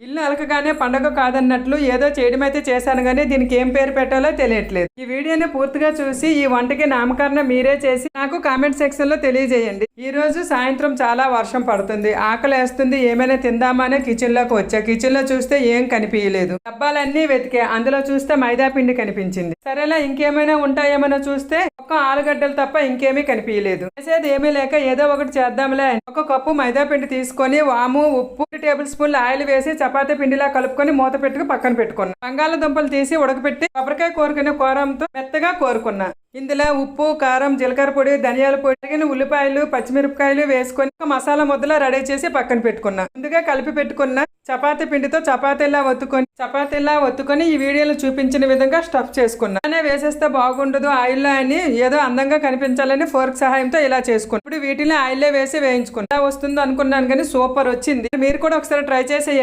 ఇల్లు అలకగానే పండగ కాదన్నట్లు ఏదో చేయడమైతే చేశాను కానీ దీనికి ఏం పేరు పెట్టాలో తెలియట్లేదు. ఈ వీడియోని పూర్తిగా చూసి ఈ వంటకి నామకరణం మీరే చేసి నాకు కామెంట్ సెక్షన్లో తెలియజేయండి. ఈ రోజు సాయంత్రం చాలా వర్షం పడుతుంది. ఆకలి వేస్తుంది. ఏమైనా తిందామా కిచెన్లోకి వచ్చా. కిచెన్లో చూస్తే ఏం కనిపించలేదు డబ్బాలన్నీ వెతికే. అందులో చూస్తే మైదా పిండి కనిపించింది. సరేలా ఇంకేమైనా ఉంటాయేమైనా చూస్తే ఒక్క ఆలుగడ్డలు తప్ప ఇంకేమీ కనిపించలేదు చేసేది ఏమీ లేక ఏదో ఒకటి చేద్దాంలే ఒక కప్పు మైదా పిండి తీసుకొని వాము ఉప్పు టేబుల్ స్పూన్లు ఆయిల్ వేసి చపాతీ పిండిలా కలుపుకొని మూత పెట్టుకు పక్కన పెట్టుకున్నా. బంగాళదుంపలు తీసి ఉడకపెట్టి కొబ్బరికాయ కోరుకునే కోరంతో మెత్తగా కోరుకున్నా. ఇందులో ఉప్పు కారం జీలకర్ర పొడి ధనియాల పొడి తగిన ఉల్లిపాయలు పచ్చిమిరపకాయలు వేసుకొని మసాలా ముద్దలా రెడీ చేసి పక్కన పెట్టుకున్నా. ముందుగా కలిపి పెట్టుకున్న చపాతీ పిండితో చపాతీలా ఒత్తుకొని చపాతీలా ఒత్తుకొని ఈ వీడియోలో చూపించిన విధంగా స్టఫ్ చేసుకున్నా. అలానే వేసేస్తే బాగుండదు ఆయిల్లో అని ఏదో అందంగా కనిపించాలని ఫోర్క్ సహాయంతో ఇలా చేసుకున్నా. ఇప్పుడు వీటిని ఆయిల్లో వేసి వేయించుకున్నా. ఎలా వస్తుందో అనుకున్నాను కానీ సూపర్ వచ్చింది. మీరు కూడా ఒకసారి ట్రై చేసేయండి.